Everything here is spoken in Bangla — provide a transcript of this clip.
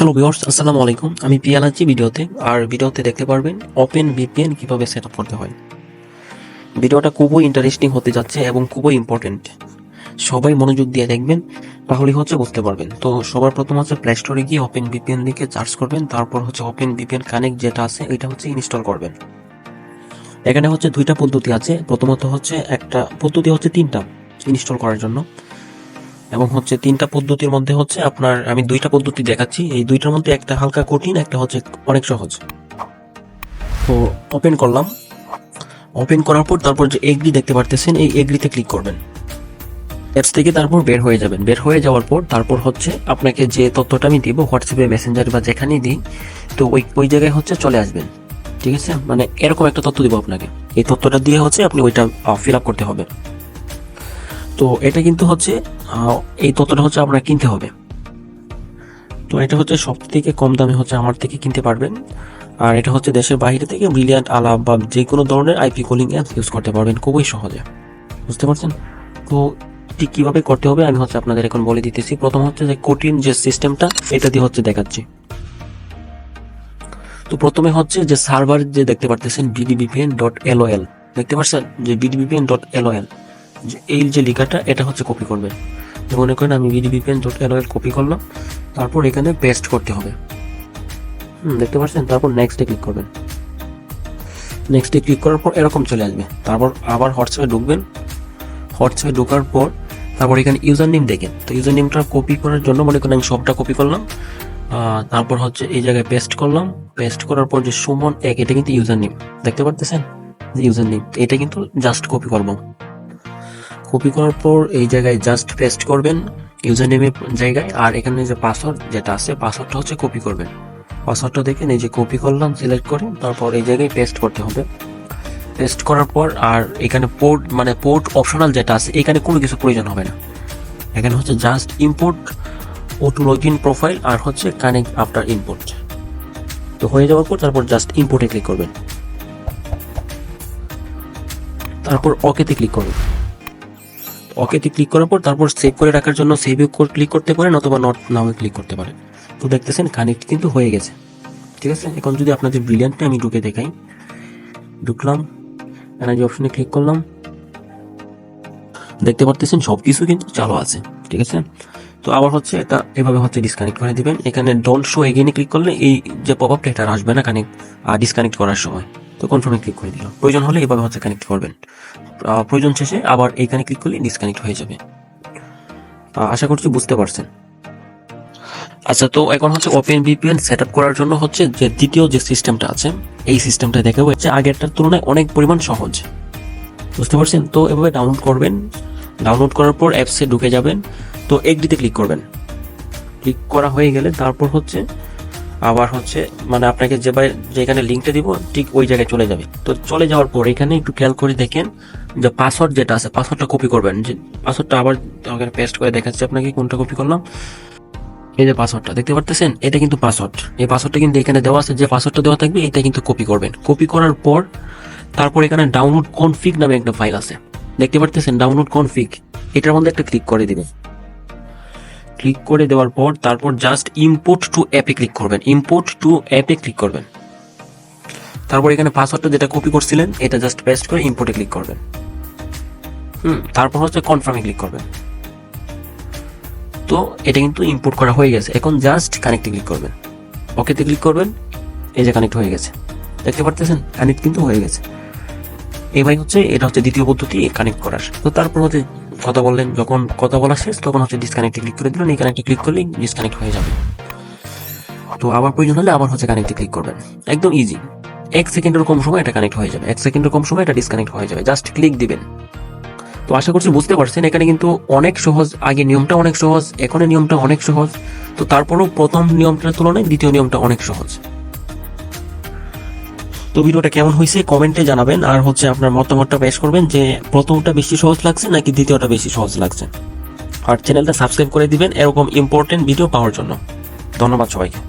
হ্যালো ভিউয়ার্স আসসালামু আলাইকুম। আমি পিয়াল আছি ভিডিওতে। আর ভিডিওতে দেখতে পারবেন ওপেন ভিপিএন কীভাবে সেট আপ করতে হয়। ভিডিওটা খুবই ইন্টারেস্টিং হতে যাচ্ছে এবং খুবই ইম্পর্টেন্ট সবাই মনোযোগ দিয়ে দেখবেন তাহলে হচ্ছে বুঝতে পারবেন। তো সবার প্রথম হচ্ছে প্লে স্টোরে গিয়ে ওপেন ভিপিএন লিখে সার্চ করবেন। তারপর হচ্ছে ওপেন ভিপিএন কানেক্ট যেটা আছে, এটা হচ্ছে ইনস্টল করবেন। এখানে হচ্ছে দুইটা পদ্ধতি আছে। প্রথমত হচ্ছে একটা, পদ্ধতি হচ্ছে তিনটা ইনস্টল করার জন্য। এবং হচ্ছে তিনটা পদ্ধতির মধ্যে হচ্ছে আপনার, আমি দুইটা পদ্ধতি দেখাচ্ছি। এই দুইটার মধ্যে একটা হালকা কঠিন, একটা হচ্ছে অনেক সহজ। তো ওপেন করলাম। ওপেন করার পর তারপর যে এগ্রি দেখতে পারতেছেন, এই এগ্রিতে ক্লিক করবেন। অ্যাপস থেকে তারপর বের হয়ে যাবেন। বের হয়ে যাওয়ার পর তারপর হচ্ছে আপনাকে যে তথ্যটা আমি দিব, হোয়াটসঅ্যাপে, মেসেঞ্জার বা যেখানেই দিই, তো ওই ওই জায়গায় হচ্ছে চলে আসবেন। ঠিক আছে? মানে এরকম একটা তথ্য দিব আপনাকে। এই তথ্যটা দিয়ে হচ্ছে আপনি ওইটা ফিল আপ করতে হবে। তো এটা কিন্তু হচ্ছে এই তথ্যটা হচ্ছে আপনার কিনতে হবে। তো এটা হচ্ছে সব থেকে কম দামে হচ্ছে আমার থেকে কিনতে পারবেন। আর এটা হচ্ছে দেশের বাইরে থেকে ব্রিলিয়ান্ট আলাপ বা যে কোনো ধরনের আইপি কলিং অ্যাপস ইউজ করতে পারবেন খুবই সহজে। বুঝতে পারছেন? তো ঠিক কীভাবে করতে হবে আমি হচ্ছে আপনাদের এখন বলে দিতেছি। প্রথম হচ্ছে যে কঠিন যে সিস্টেমটা, এটা দিয়ে হচ্ছে দেখাচ্ছি। তো প্রথমে হচ্ছে যে সার্ভার যে দেখতে পারতেছেন বিডিবিপিএন ডট এলওএল দেখতে পাচ্ছেন যে বিডিবিপিএন ডট এলওএল এই যে লেখাটা, এটা হচ্ছে কপি করবেন তো মনে করেন আমি বিডিবিপিএন ডট এলওএল কপি করলাম, তারপর এখানে পেস্ট করতে হবে। হুম, দেখতে পাচ্ছেন? তারপর নেক্সটে ক্লিক করবেন। নেক্সটে ক্লিক করার পর এরকম চলে আসবে। তারপর আবার হোয়াটসঅ্যাপে ঢুকবেন। হোয়াটসঅ্যাপে ঢোকার পর তারপর এখানে ইউজার নেম দেখেন। তো ইউজার নেমটা কপি করার জন্য মনে করেন আমি সবটা কপি করলাম। তারপর হচ্ছে এই জায়গায় পেস্ট করলাম। পেস্ট করার পর যে সুমন এক, এটা কিন্তু ইউজার নেম দেখতে পারতেছেন? ইউজার নেম এটা কিন্তু জাস্ট কপি করব। কপি করার পর এই জায়গায় জাস্ট পেস্ট করবেন ইউজার নেমের জায়গায়, আর এখানে যে পাসওয়ার্ড যেটা আছে পাসওয়ার্ডটা হচ্ছে কপি করবেন। পাসওয়ার্ডটা দেখেন, এই যে কপি করলাম সিলেক্ট করে, তারপর এই জায়গায় পেস্ট করতে হবে। পেস্ট করার পর, আর এখানে পোর্ট মানে পোর্ট অপশনাল যেটা আছে, এখানে কোনো কিছু প্রয়োজন হবে না। এখানে হচ্ছে জাস্ট ইম্পোর্ট ও টু লগ ইন প্রোফাইল আর হচ্ছে কানেক্ট আফটার ইম্পোর্ট তো হয়ে যাওয়ার পর তারপর জাস্ট ইম্পোর্টে ক্লিক করবেন। তারপর ওকেতে ক্লিক করবেন। ওকেতে ক্লিক করার পর তারপর সেভ করে রাখার জন্য সেভ ক্লিক করতে পারেন অথবা নট নাও ক্লিক করতে পারেন। তো দেখতেছেন কানেক্ট কিন্তু হয়ে গেছে। ঠিক আছে? এখন যদি আপনাদের ব্রিলিয়ান্টটা আমি ঢুকে দেখাই। ঢুকলাম এনার্জি অপশনে ক্লিক করলাম। দেখতে পারতেছেন সব কিছু কিন্তু চালু আছে। ঠিক আছে? তো আবার হচ্ছে এটা এভাবে হচ্ছে ডিসকানেক্ট করে দিবেন। এখানে ডোন্ট শো এগেইনে ক্লিক করলে এই যে পপ আপটা এটা আসবে না কানেক্ট ডিসকানেক্ট করার সময়। তো কনফার্মে ক্লিক করে দিলাম। প্রয়োজন হলে এভাবে হচ্ছে কানেক্ট করবেন। প্রয়োজন শেষে আবার এইখানে ক্লিক করলে ডিসকানেক্ট হয়ে যাবে। আশা করছি বুঝতে পারছেন। আচ্ছা তো এখন হচ্ছে ওপেন ভিপিএন সেট আপ করার জন্য হচ্ছে যে দ্বিতীয় যে সিস্টেমটা আছে, এই সিস্টেমটা দেখাবো। হচ্ছে আগেরটার তুলনায় অনেক পরিমাণ সহজ। বুঝতে পারছেন? তো এভাবে ডাউনলোড করবেন। ডাউনলোড করার পর অ্যাপসে ঢুকে যাবেন। তো এগ্রিতে ক্লিক করবেন। ক্লিক করা হয়ে গেলে তারপর হচ্ছে আবার হচ্ছে মানে আপনাকে যে যেখানে লিঙ্কটা দিব, ঠিক ওই জায়গায় চলে যাবে। তো চলে যাওয়ার পর এখানে একটু খেয়াল করে দেখেন যে পাসওয়ার্ড যেটা আছে পাসওয়ার্ডটা কপি করবেন। যে পাসওয়ার্ডটা আবার ওখানে পেস্ট করে দেখাচ্ছি আপনাকে, কোনটা কপি করলাম। এই যে পাসওয়ার্ডটা দেখতে পারতেছেন? এটা কিন্তু পাসওয়ার্ড এই পাসওয়ার্ডটা কিন্তু এখানে দেওয়া আছে, যে পাসওয়ার্ডটা দেওয়া থাকবে, এটা কিন্তু কপি করবেন। কপি করার পর, তারপর এখানে ডাউনলোড কনফিগ নামে একটা ফাইল আছে। দেখতে পারতেছেন? ডাউনলোড কনফিগ এটার মধ্যে একটা ক্লিক করে দিবেন। ক্লিক করে দেওয়ার পর তারপর জাস্ট ইম্পোর্ট টু অ্যাপে ক্লিক করবেন। ইম্পোর্ট টু অ্যাপে ক্লিক করবেন। তারপর এখানে পাসওয়ার্ডটা যেটা কপি করছিলেন, এটা জাস্ট পেস্ট করে ইম্পোর্টে ক্লিক করবেন। হুম, তারপর হচ্ছে কনফার্মে ক্লিক করবেন। তো এটা কিন্তু ইম্পোর্ট করা হয়ে গেছে। এখন জাস্ট কানেক্টে ক্লিক করবেন। ওকেতে ক্লিক করবেন, এই যে কানেক্ট হয়ে গেছে। দেখতে পারতেছেন? কানেক্ট কিন্তু হয়ে গেছে। এবার হচ্ছে, এটা হচ্ছে দ্বিতীয় পদ্ধতি কানেক্ট করার। তো তারপর হচ্ছে কথা বললেন, যখন কথা বলা শেষ, তখন হচ্ছে ডিসকানেক্টে ক্লিক করে দিলেন। এই কানেক্টে ক্লিক করলেই ডিসকানেক্ট হয়ে যাবে। তো আবার প্রয়োজন হলে আবার হচ্ছে কানেক্টে ক্লিক করবেন। একদম ইজি এক সেকেন্ডের কম সময় এটা কানেক্ট হয়ে যাবে। এক সেকেন্ডের কম সময় এটা ডিসকানেক্ট হয়ে যাবে। জাস্ট ক্লিক দিবেন। তো আশা করছি বুঝতে পারছেন, এখানে কিন্তু অনেক সহজ, আগে নিয়মটা অনেক সহজ, এখনের নিয়মটা অনেক সহজ। তো তারপরেও প্রথম নিয়মটার তুলনায় দ্বিতীয় নিয়মটা অনেক সহজ। তো ভিডিওটা কেমন হয়েছে কমেন্টে জানাবেন। আর হচ্ছে আপনার মতামতটা পেশ করবেন যে প্রথমটা বেশি সহজ লাগছে নাকি দ্বিতীয়টা বেশি সহজ লাগছে। আর চ্যানেলটা সাবস্ক্রাইব করে দিবেন এরকম ইম্পর্টেন্ট ভিডিও পাওয়ার জন্য। ধন্যবাদ সবাইকে।